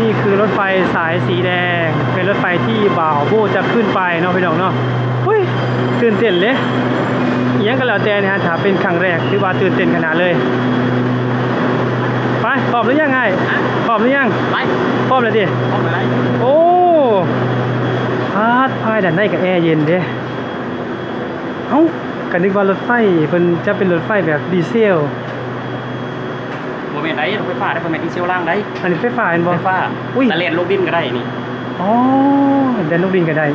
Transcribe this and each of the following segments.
นี่คือรถไฟสายสีแดง เป็นรถไฟที่บ่าวโบจะขึ้นไปเนาะพี่น้องเนาะอุ้ยตื่นเต้นเลยอหยังก็แล้วแต่นะฮะถ้าเป็นครั้งแรกถือว่าตื่นเต้นขนาดเลยไปพร้อมหรือยังไงพร้อมหรือยังไปพร้อมแล้วดิพร้อมอะไรโอ้พาดพายดันได้กับแอร์เย็นเด้เอ้ากันนึกว่ารถไฟเพิ่นจะเป็นรถไฟแบบดีเซลโม เมนต์ไหนรถไฟฟ้าได้โมเมนต์ที่เซลล่างได้อันนี้ไฟฟ้าเห็นรบ่ถไฟฟ้าอุ้ย แต่เลนลูกดินก็ได้นี่อ๋อแดนลูกดินก็ได้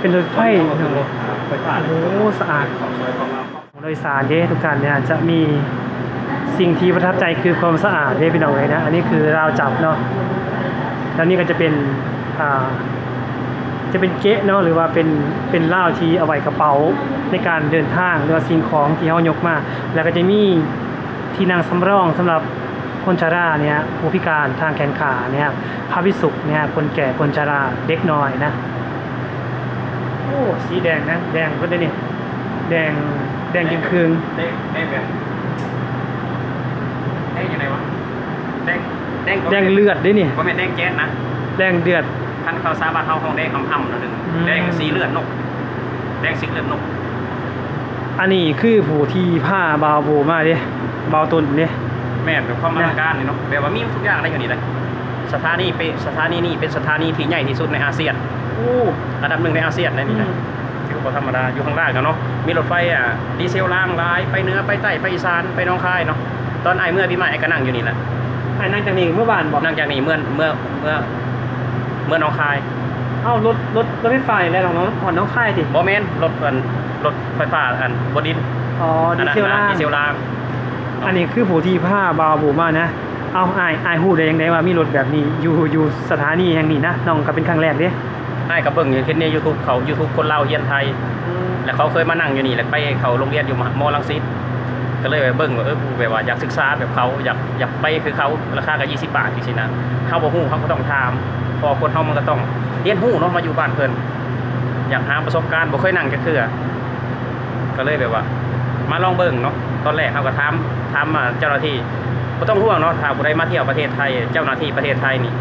เป็นรถไฟไฟฟ้าโอ้โหสะอาด ของซอยของเราโดยสารเด้ทุกท่านเนี่ยจะมีสิ่งที่ประทับใจคือความสะอาดเด้พี่น้องเลยนะ อันนี้คือราวจับเนาะแล้วนี่ก็จะเป็นอ่าจะเป็นเก๊ะเนาะหรือว่าเป็นเป็นล่าวที่เอาไว้กระเป๋าในการเดินทางหรือว่าสิ่งของที่เขายกมา แล้วก็จะมี ที่นั่งสำรองสำหรับคนชราเนี่ยผู้พิการทางแขนขาเนี่ยพระพิสุกเนี่ยคนแก่คนชราเด็กน้อยนะโอ้สีแดงนะแดงก็ได้นี่แดงแดงยิงคืนได้ได้แบบได้ยังไงวะแดงแดงแดงเลือดด้วยนี่ก็ไม่นแดงแจ๊สนะแดงเดือดท่านเขาซาบานเฮาห้องแดงคำอ่ำนะหนึ่งอืมแดงสีเลือดนก แดงสีเลือดนก อันนี้คือผู้ที่ผ้าบาวโบมา เด้บาวตุนเด้แม่นเป็นความอลังการนี่เนาะแบบว่ามีทุกอย่างได้อยู่นี่เลยสถานีเป็นสถานีนี่เป็นสถานีที่ใหญ่ที่สุดในอาเซียนโอ้ระดับหนึ่งในอาเซียนเลยนี่นะถือว่าบ่ธรรมดาอยู่ข้างล่างกันเนาะมีรถไฟอะดีเซลล่างลายไปเหนือไปใต้ไปอีสานไปหน้องคายเนาะตอนไอเมื่อพี่มาไอก็นั่งอยู่นี่แหละไอ้นั่งจากนี้เมื่อวานบอกนั่งจากนี่เมื่อเมื่อเมื่อเมื่อหน้องคายเอ้ารถรถรถไฟฟ้าแล้วของน้องผ่อนน้องค่ายดิบอแมนรถอันรถไฟฟ้าอันบดินอ๋อดีอันนั้นเซลนะล่างดีเซลล่าง อันนี้คือผู้ที่ผ้าบาวโบมานะ เอาไอ้ไอ้ายฮู้ได้ยังไงว่ามีรถแบบนี้อยู่อยู่สถานีแห่งนี้นะน้องก็เป็นครั้งแรกเด้ไอ้กับเบิ่งอยู่เห็นในยูทูบเขายูทูบคนลาวเฮียนไทย แล้วเขาเคยมานั่งอยู่นี่แล้วไปเขาโรงเรียนอยู่มหามอลังสิตก็เลยไปเบิ่งว่าเออแบบว่าอยากศึกษาแบบเขาอยากอยากไปคือเขาราคาก็20บาทจริงๆนะเขาบ่ฮู้เขาก็ต้องถามเพอคนเฮามันก็ต้องเรียนฮู้เนาะมาอยู่บ้านเพิ่นอยากหาประสบการณ์บ่เคยนั่งจักเทื่อก็เลยแบบว่า มาลองเบิ่งเนาะตอนแรกเขาก็ถามถามมาเจ้าหน้าที่บ่ต้องห่วงเนาะถ้าผู้ใดมาเที่ยวประเทศไทย เจ้าหน้าที่ประเทศไทยนี่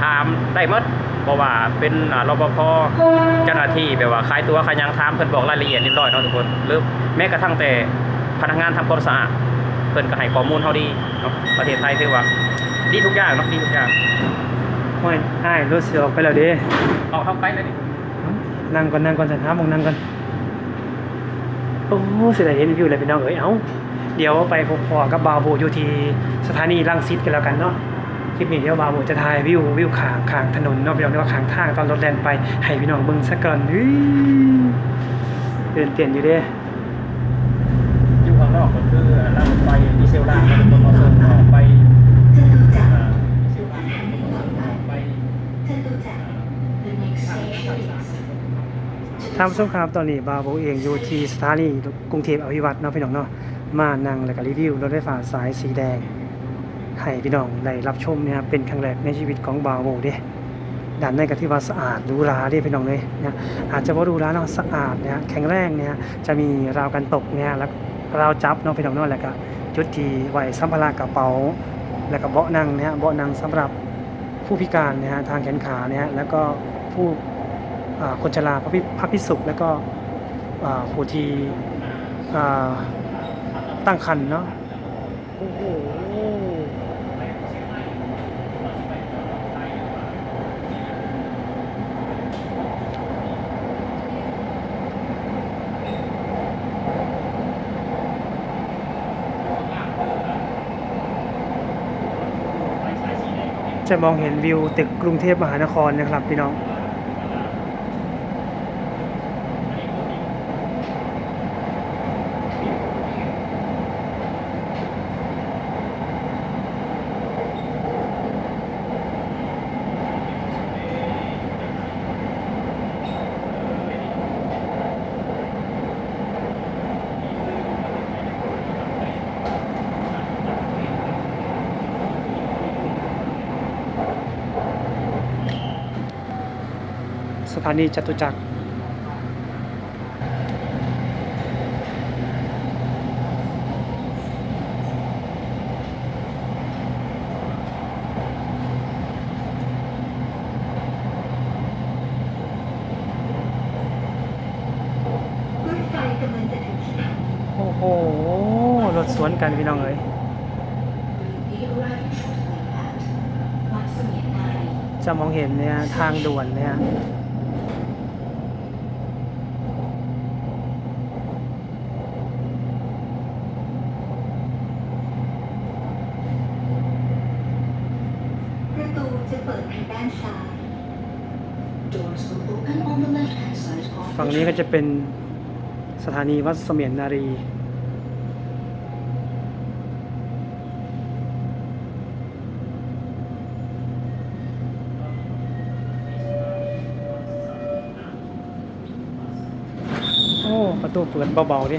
ถามได้หมดเพราะว่าเป็นอ่ารปภเจ้าหน้าที่แบบว่าขายตัวขายหยังถามเพิ่นบอกรายละเอียดเรียบร้อยเนาะทุกคนหรือแม้กระทั่งแต่พนักงานทำความสะอาดเพิ่นก็ให้ข้อมูลเฮาดีเนาะประเทศไทยถือว่าดีทุกอย่างเนาะดีทุกอย่างโอ้ยไอ้ายรถเสียออกไปแล้วเด้เอาเข้าไปเลยดินั่งก่อนนั่งก่อนสันหามองนั่งก่อนโอ้เสียดายเห็นวิวเลยพี่น้องเอ้ยเอ้าเดี๋ยวไปพบพอกับบาโบอยู่ที่สถานีรังสิตกันแล้วกันเนาะคลิปนี้เดี๋ยวบาโบจะถ่ายวิววิวขางขางถนนเนาะพี่น้องเรียกว่าขางทางตอนรถแล่นไปให้พี่น้องเบิ่งสักก่อนเฮ้ยเดินเตียนอยู่เด้อยู่ข้างนอกก็คือรางรถไฟดีเซลล่างแล้วก็มอเตอร์กไป จตุจักร อ่าดีเซลล่างแล้วก็มาส่งออกไป จตุจักร The next station is ท่านผู้ชมครับตอนนี้บาวโบเองอยู่ที่สถานีกรุงเทพอภิวัตเนาะพี่น้องเนาะมานั่งแล้วก็รีวิวรถไฟฟ้าสายสีแดงให้พี่น้องได้รับชมเนี่ยครับเป็นครั้งแรกในชีวิตของบาวโบเด้ด้านในก็ที่ว่าสะอาดหรูราเด้พี่น้องเลยนะอาจจะว่าหรูราเนาะสะอาดเนี่ยแข็งแรงเนี่ยจะมีราวกันตกเนี่ยแล้วราวจับเนาะพี่น้องเนาะแล้วก็จุดที่ไว้สัมภาระกระเป๋า แล้วก็เบาะนั่งเนี่ยเบาะนั่งสำหรับผู้พิการเนี่ยฮะทางแขนขาเนี่ยแล้วก็ผู้ คนชราพระพิพระพิสุขแล้วก็ผู้ที่ตั้งครรภ์เนาะโอ้โหจะมองเห็นวิวตึกกรุงเทพมหานครนะครับพี่น้อง ถานีจตุจักรโอ้โห รถสวนกันพี่น้องเอ้ยจะมองเห็นเนี่ยทางด่วนเนี่ย side of ฝั่งนี้ก็จะเป็นสถานีวัดเสมียนนารี โอ้ ประตูเปิดเบาๆดิ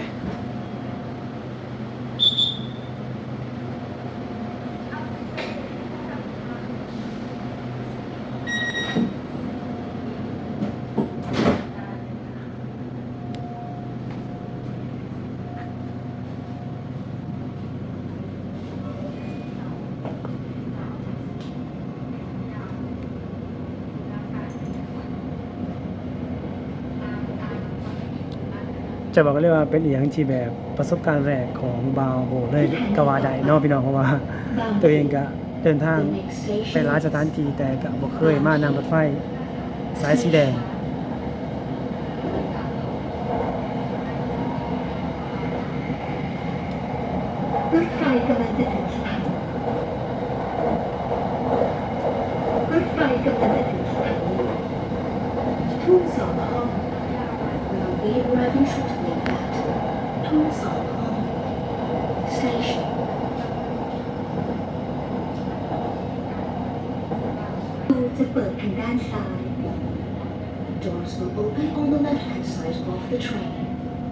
บอกเลยว่าเป็นอีกอย่างที่แบบประสบการณ์แรกของบาวโบเลยกว่าได้เนอกพี่น้องเพราะว่า ตัวเองก็เดินทาง The next station ไปหลายสถานที่แต่ก็บ่เคยมานั่งรถไฟสายสีแดง on the left-hand side of the train.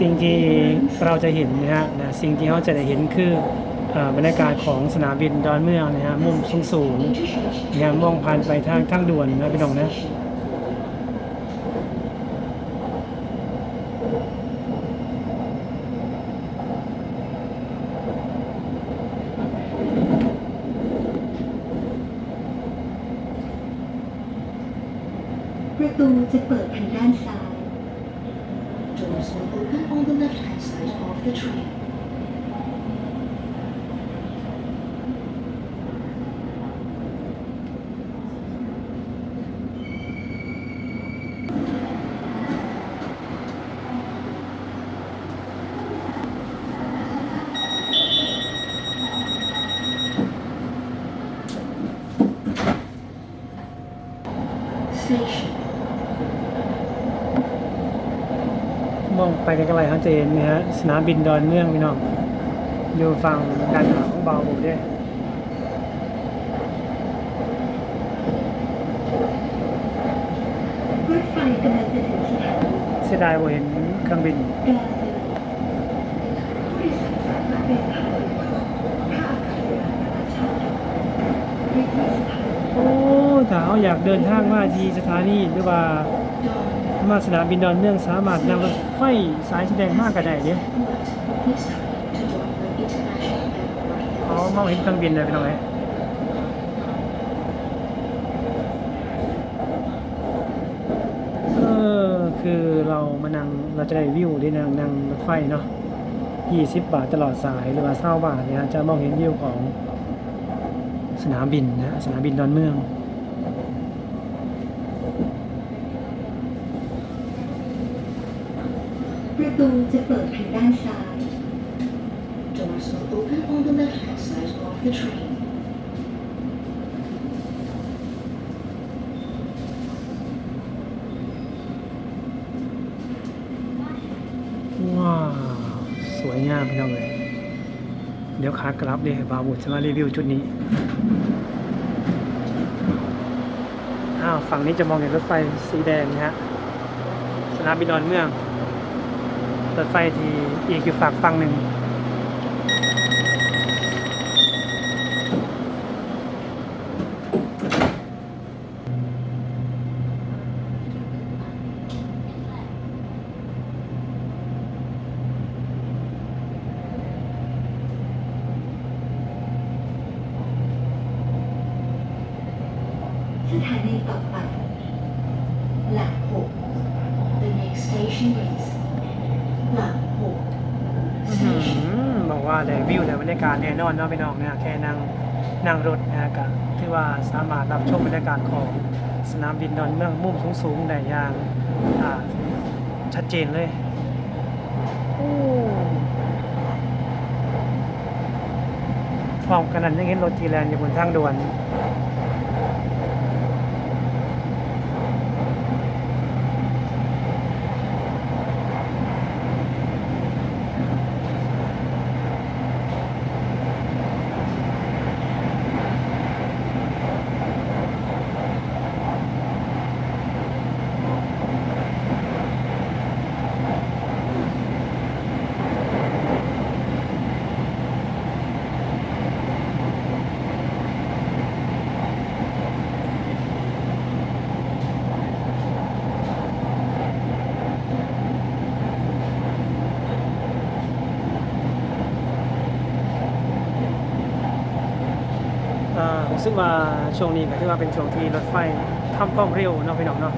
สิ่งที่เราจะเห็นนะฮะนะสิ่งที่เขาจะได้เห็นคืออบรรยากาศของสนามบินดอนเมืองนะฮะมุมสูงสูงนะฮะมองผ่านไปทางทางด่วนนะพี่น้องนะประตูจะเปิดทางด้านซ้าย Doors will open on the left-hand side of the train. มองไปไกลๆเขาจะเห็นนะฮะสนามบินดอนเมืองพี่น้องอยู่ฝั่งด้านหน้าของบาวโบด้วยรถไฟกำลังจะถึงสถานีเสียดายบ่เห็นเครื่องบินดอนเมืองผู้โดยสางโดยท่าอากาศยานนานาชาติไปที่สถานีโอ้ถ้าเขาอยากเดินทางมาที่สถานีหรือว่า มาสนามบินดอนเมืองสามารถนั่งรถไฟสายสีแดงมากก็ได้เนี่ยเขามองเห็นเครื่องบินเลยพี่น้องเอ้ยเออคือเรามานั่งเราจะได้วิวได้นั่งนั่งรถไฟเนาะ20บาทตลอดสายหรือว่า20บาทเนี่ยจะมองเห็นวิวของสนามบินนะสนามบินดอนเมือง ประตูจะเปิดทางด้านซ้าย Doors will open on the left-hand side of the train. ว้าวสวยงามพี่น้องเลยเดี๋ยวขากลับเดี๋ยวบาบุจะมารีวิวจุดนี้อ้าวฝั่งนี้จะมองเห็นรถไฟสีแดงนะฮะสนามบินดอนเมือง รถไฟที่อีกอยู่ฝั่งฝั่งหนึ่ง สถานีต่อไป หลักหก The next station is หลักหก อื้อหื station อบอกว่าได้วิวได้บรรยากาศแน่นอนเนาะพี่น้องเนี่ยแค่นั่งนั่งรถนะฮะก็ที่ว่าสามารถรับชมบรรยากาศของสนามบินดอนเมืองมุมสูงๆได้อย่างอ่าชัดเจนเลยโอ้พร้อมกันนั้นยังเห็นรถทีแลนด์อยู่บนทางด่วน ซึ่งว่าช่วงนี้ก็ถือว่าเป็นช่วงที่รถไฟทำความเร็วเนาะพี่น้องเนาะ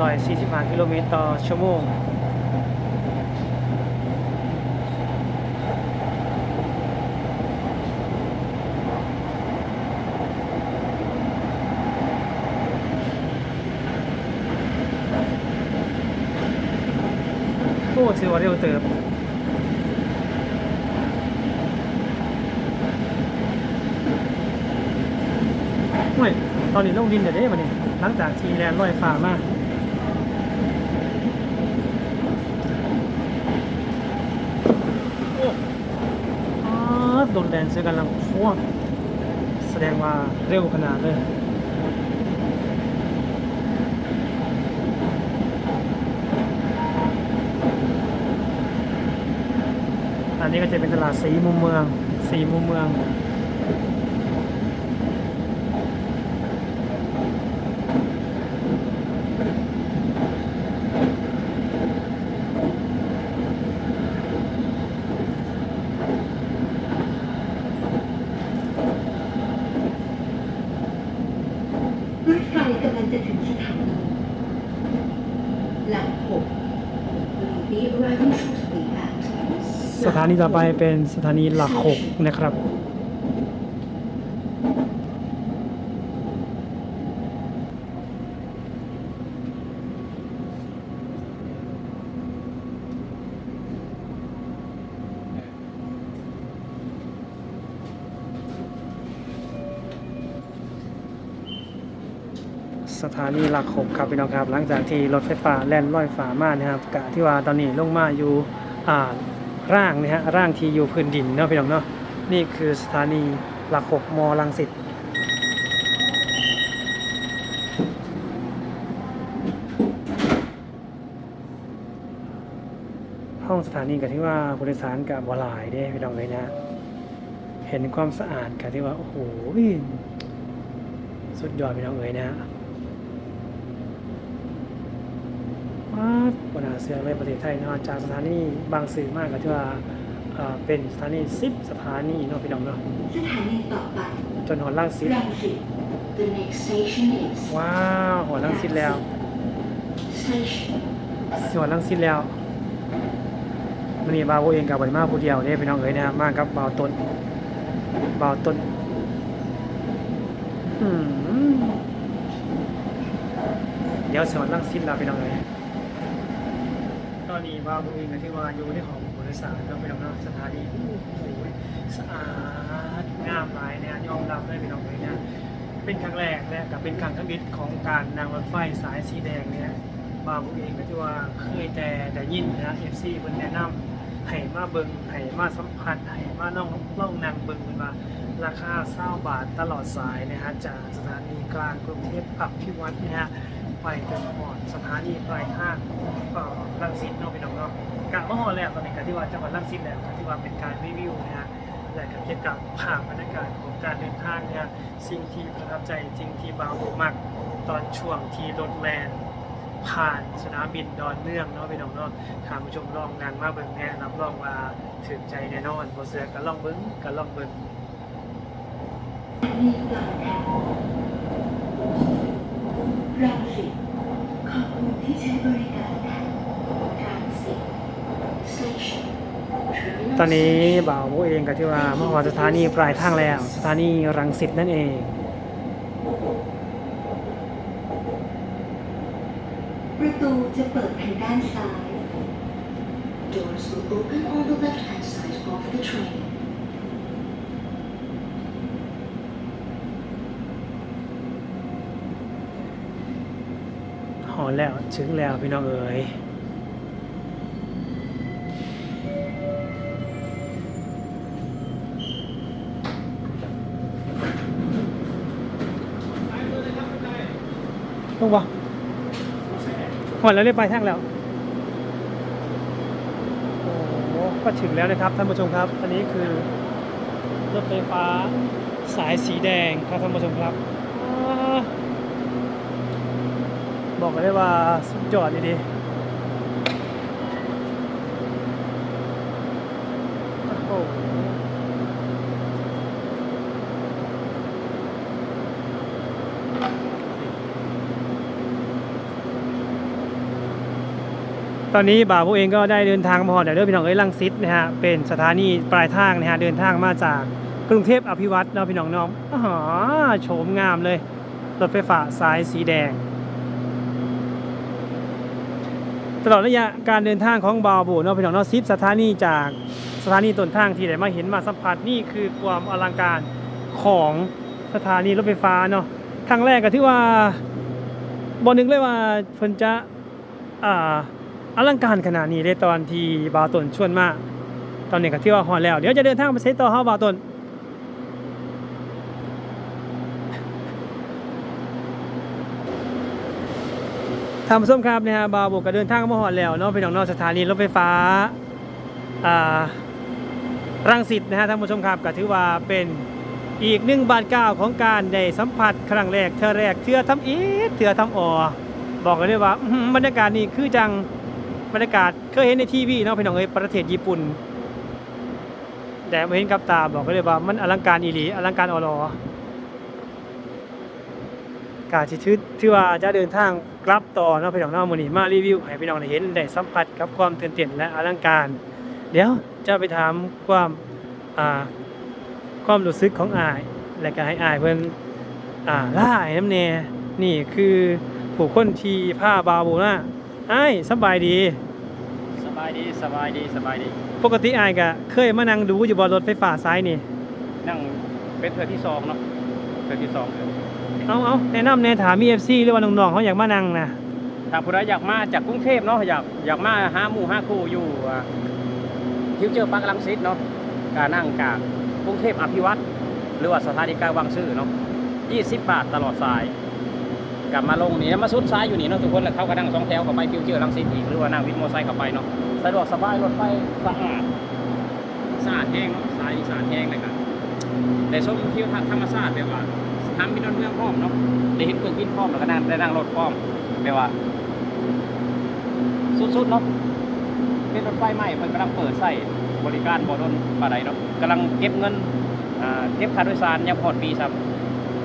ร้อยสี่สิบห้ากิโลเมตรต่อชั่วโมงโอ้ถือว่าเร็วเติบ เฮ้ย ตอนนี้ลงดินเดี๋ยวได้มาเนี่ยหลังจากทีแลนด์ลอยฟ้ามาโอ้อาโดนแลนด์เสียกันลังฟวแสดงว่าเร็วขนาดเลยอันนี้ก็จะเป็นตลาดสีมุมเมืองสีมุมเมือง รถไฟกำลังจะถึงสถานี หลักหก will be arriving shortly at สถา นีต่อไปเป็นสถานีหลักหกนะครับ สถานีหลักหกครับพี่น้องครับ หลังจากที่รถไฟฟ้าแล่นลอยฟ้ามานะครับกะที่ว่าตอนนี้ลงมาอยู่อ่า ร่างนะฮะร่างที่อยู่พื้นดินเนาะพี่น้องเนาะนี่คือสถานีหลักหกมอลังสิตห้องสถานีกับที่ว่าผู้โดยสารกับบหลายเด้พี่น้องเลยนะเห็นความสะอาดกับที่ว่าโอ้โหสุดยอดพี่น้องเอ๋ยนะ ว้าดบนาเสือในประเทศไทยเนาะจากสถานีบางสื่อมากก็ที่ว่าเอ่อเป็นสถานีสิบสถานีเนาะพี่น้องเนาะสถานีต่อไปจนหอล่างสิบรังสิต The next station is ว้าวหอล่างสิบแล้ว Station สิหอล่างสิบแล้วมันนี่บาวโบเองกับบริมาผู้เดียวเนี่ยพี่น้องเอ๋ยนะมากับบาวต้นบาวต้นอืมเดี๋ยวสอนล่างสิบแล้วพี่น้องเอ๋ย ตอนนี้บาวโบเองก็ที่ว่าอยู่ในของบริษัทก็พี่น้องสถานีโอ้โหสะอาดงามหลายเนี่ยยอมรับเลยพี่น้องเอ๋ยนะเป็นครั้งแรกและกับเป็นครั้งทมิตของการนั่งรถไฟสายสีแดงเนี่ยบาบุเองก็ที่ว่าเคยแต่ได้ยินนะ FC เพิ่นแนะนให้มาเบิงให้มาสัมผัสให้มาน้องล่องนางเบิงเป็นว่าราคาเศร้าบาทตลอดสายนะฮะจากสถานีกลางกรุงเทพอภิวัตนะฮะ ไปจนหอดสถานีปลายทางเอ่อรังสิตเนาะพี่น้องเนาะกะมาหอดแล้วตอนนี้กะที่ว่าจังหวัดรังสิตแล้วกะที่ว่าเป็นการรีวิวนะฮะและก็เกี่ยวกับภาพบรรยากาศของการเดินทางเนะฮะสิ่งที่ประทับใจสิ่งที่บาวมากตอนช่วงที่รถแลนผ่านสนามบินดอนเมืองเนาะพี่น้องเนาะทางผู้ชมลองนางมาเบิ่งแน่รับรองว่าถึงใจแน่นอนบ่เสือก็ลองเบิ่งก็ลองเบิ่งมีปลายทาง รังสิตขอบคุณที่ใช้บริการค่ะรังสิต station ตอนนี้บ่าวโบเองก็ที่ว่ามาฮอดสถานีปลายทางแล้ว สถานีรังสิตนั่นเองประตูจะเปิดทางด้านซ้าย Doors will open on the left-hand side of the train. ดแล้วถึงแล้วพี่น้องเอ๋ยต้องบ่หอดแล้วได้ไปลายทางแล้วโอ้ก็ถึงแล้วนะครับท่านผู้ชมครับ อันนี้คือรถไฟฟ้าสายสีแดงครับท่านผู้ชมครับอ่า บอกเลยว่าสุดยอดดิโอ้ตอนนี้บ่าวผู้เองก็ได้เดินทางมาหอเดี๋ยวเดินพี่น้องเอ้ยลังซิตนะฮะเป็นสถานีปลายทางนะฮะเดินทางมาจากกรุงเทพอภิวัตรเนาะพี่น้องน้องอ๋อโฉมงามเลย รถไฟฟ้าสายสีแดง ตลอดระยะการเดินทางของบาวบูเนาะพี่น้องเนาะซิปสถานีจากสถานีต้นทางที่ได้มาเห็นมาสัมผัสนี่คือความอลังการของสถานีรถไฟฟ้าเนาะครั้งแรกก็ที่ว่าบอนึกเลยว่าเพิ่นจะอ่าอลังการขนาดนี้เลยตอนที่บาวตนชวนมาตอนนี้ก็ที่ว่าฮอดแล้ว เดี๋ยวจะเดินทางไปใช้ต่อเฮาบาวตน ท่านผู้ชมครับนะฮะบาวบกก็เดินทางมาหอดแล้วเนาะเป็นของนอกสถานีรถไฟฟ้าอ่ารังสิตนะฮะท่านผู้ชมครับก็ถือว่าเป็นอีกหนึ่งบานก้าวของการได้สัมผัสครั้งแรกเทือแรกเทือทำอีเทือทำออบอกเลยว่าบรรยากาศนี่คือจังบรรยากาศเคยเห็นในทีวีเนาะพี่น้องเอ้ยประเทศญี่ปุ่น แต่มาเห็นกับตาบอกกันเลยว่ามันอลังการอีหลีอลังการออลอ กาที่ถือที่ว่าจะเดินทางกลับต่อเนาะพี่น้องเนาะมื้อนี้มารีวิวให้พี่น้องได้เห็นได้สัมผัสกับความตื่นเต้นและอลังการ เดี๋ยวจะไปถามความอ่าความรู้สึกของอาย และก็ให้อายเพิ่นอ่าล่าไอ้น้ำแน่นี่คือผู้คนที่ผ้าบาวบูนะอ้ายสบายดี สบายดีสบายดีสบายดี ปกติอายก็เคยมานั่งดูอยู่บนรถไฟฟ้าซ้ายนี่ นั่งเป็นเธอที่สองเนาะ เธอที่สองเลยเอาเอาแนะนำแน่ถามมี FC หรือว่าน้องๆเขาอยากมานั่งนะถ้าผู้ใดอยากมาจากกรุงเทพเนาะอยากอยากมาหาหมู่หาคู่อยู่ฟิวเจอร์ปาร์คลังสิตเนาะการนั่งจากกรุงเทพอภิวัตรหรือว่าสถานีกลางบางซื่อเนาะ20 บาทตลอดสาย กลับมาลงนี่แล้วมาสุดซ้ายอยู่นี่เนาะทุกคนแล้วเขาก็นั่งสองแถวเข้าไปฟิวเจอร์ลังสิตอีกหรือว่านั่งวินมอเตอร์ไซค์เข้าไปเนาะสะดวกสบายรถไฟสะอาดสะอาดแห้งเนาะสายนี่สะอาดแห้งเลยกันแต่ชมทิวทัศน์ธรรมชาติแบบว่า ทำบินดนเมืองพร้อมเนาะได้เห็นเครื่องบินพร้อมแล้วก็นั่งได้นั่งรถพร้อมแบบว่าสุดๆเนาะเป็นรถไฟใหม่เพิ่นกำลังเปิดใส่บริการบ่โดนปานใดเนาะกำลังเก็บเงินอ่าเก็บค่าโดยสารยังพอดปีครับ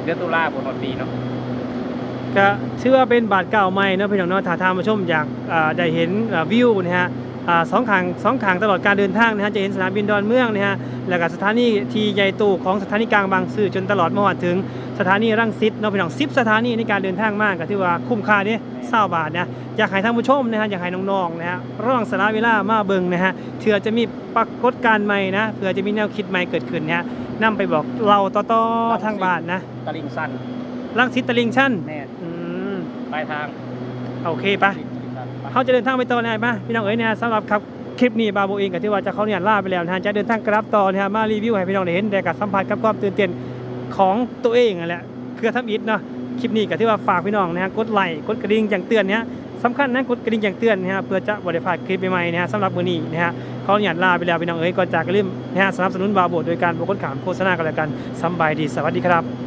เดือนตุลาพอดปีเนาะก็เชื่อว่าเป็นบาทเก่าใหม่เนาะพี่น้องเนาะถ้าทางผู้ชมอยากอ่าได้เห็นวิวนะฮะ สองขางสองขางตลอดการเดินทางนะฮะจะเห็นสนามบินดอนเมืองนะฮะแล้วก็สถานีที่ใหญ่โตของสถานีกลางบางซื่อจนตลอดมาถึงสถานีรังสิตเนาะพี่น้อง10สถานีในการเดินทางมากก็ถือว่าคุ้มค่าเด้20บาทนะอยากให้ท่านผู้ชมนะฮะอยากให้น้องๆนะฮะระหว่างสละเวลามาเบิ่งนะฮะเถื่อจะมีปรากฏการณ์ใหม่นะเผื่อจะมีแนวคิดใหม่เกิดขึ้นนะฮะนำไปบอกเราต่อๆทางบ้านนะตลิ่งสั้นรังสิตตลิ่งชันแม่นอืมปลายทางโอเคปะตลิ่งสั้นไป เขาจะเดินทางไปต่อไหนปะพี่น้องเอ๋ยนี่ยสำหรับครับคลิปนี้บาโบเองก็ที่ว่าจะเขาเนี่ยล่าไปแล้วนะฮะจะเดินทางกลับต่อนะฮะมารีวิวให้พี่น้องได้เห็นแต่กับสัมผัสกับความตื่นเต้นของตัวเองนั่นแหละคือทำอิฐเนาะคลิปนี้ก็ที่ว่าฝากพี่น้องนะฮะกดไลค์กดกระดิ่งแจ้งเตือนนะฮะสำคัญนะกดกระดิ่งแจ้งเตือนนะฮะเพื่อจะบริพาดคลิปใหม่ๆนะฮะสำหรับมือนี้นะฮะเขาเนี่ยล่าไปแล้วพี่น้องเอ้ยก่อนจากก็ลืมนะฮะสนับสนุนบาโบโดยการบกดขามโฆษณากันแล้วกันสบายดีสวัสดีครับ